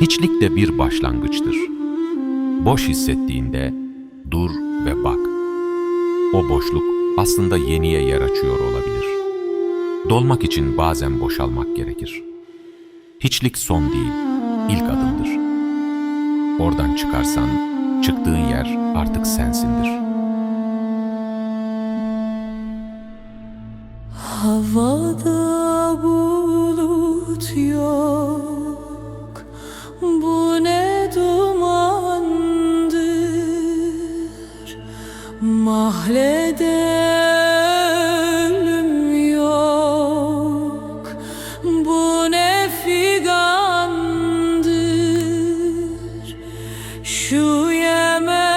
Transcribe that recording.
Hiçlik de bir başlangıçtır. Boş hissettiğinde dur ve bak. O boşluk aslında yeniye yer açıyor olabilir. Dolmak için bazen boşalmak gerekir. Hiçlik son değil, ilk adımdır. Oradan çıkarsan, çıktığın yer artık sensindir. Havada Mahlede yok. Bu ne figandır? Şu yemek